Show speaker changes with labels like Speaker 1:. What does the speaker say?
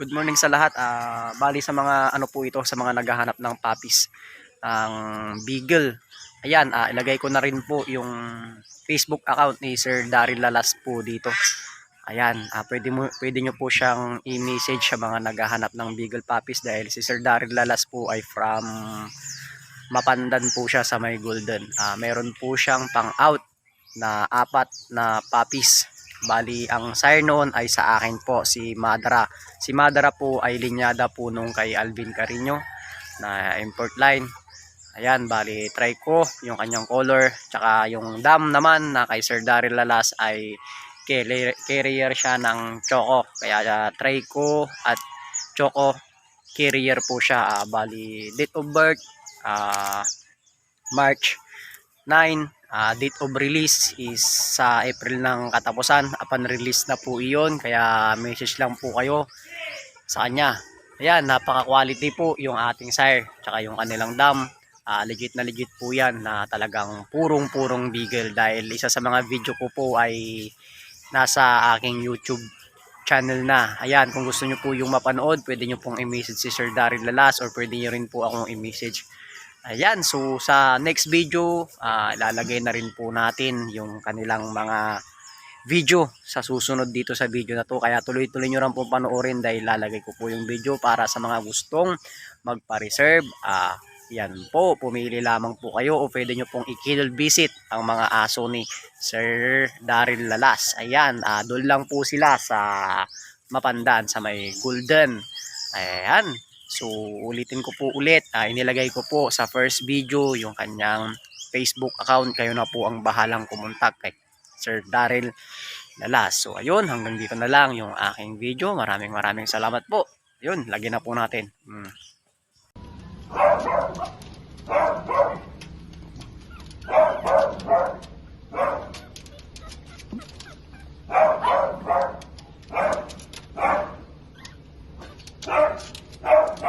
Speaker 1: Good morning sa lahat. Ah, bali sa mga ano po ito sa mga naghahanap ng puppies ang Beagle. Ayan, ah, ilagay ko na rin po yung Facebook account ni Sir Daryl Lalas po dito. Ayan, ah, pwede mo pwede niyo po siyang i-message sa mga naghahanap ng Beagle puppies dahil si Sir Daryl Lalas po ay from Mapandan po siya sa may Golden. Ah, meron po siyang pang-out na apat na puppies. Bali, ang sire noon ay sa akin po, si Madara. Si Madara po ay linyada po nung kay Alvin Carino na import line. Ayan, bali, try ko yung kanyang color. Tsaka yung dam naman na kay Sir Daryl Lalas ay carrier, siya ng Choco. Kaya uh, try ko at Choco carrier po siya. Ah, bali, date of birth, ah, March 9 Ah, date of release is sa April ng katapusan. Upon release na po iyon. Kaya message lang po kayo sa kanya. Ayan, napaka-quality po yung ating sire. Tsaka yung kanilang dam. Ah, legit na legit po yan na talagang purong-purong beagle. Dahil isa sa mga video ko po ay nasa aking YouTube channel na. Ayan, kung gusto nyo po yung mapanood, pwede nyo pong i-message si Sir Daryl Lalas or pwede nyo rin po akong i-message Ayan, so sa next video, ah, ilalagay na rin po natin yung kanilang mga video sa susunod dito sa video na to. Kaya tuloy-tuloy nyo lang po panoorin dahil lalagay ko po yung video para sa mga gustong magpa-reserve. Ah, yan po, pumili lamang po kayo o pwede nyo pong i-kill visit ang mga aso ni Sir Daryl Lalas. Ayan, ah, doon lang po sila sa Mapandan sa may Golden. Ayan, So ulitin ko po ulit, uh, inilagay ko po sa first video yung kanyang Facebook account. Kayo na po ang bahalang kumontak kay Sir Daryl Lalas. So ayun, hanggang dito na lang yung aking video. Maraming maraming salamat po. Yun, lagyan na po natin. Hmm. Thank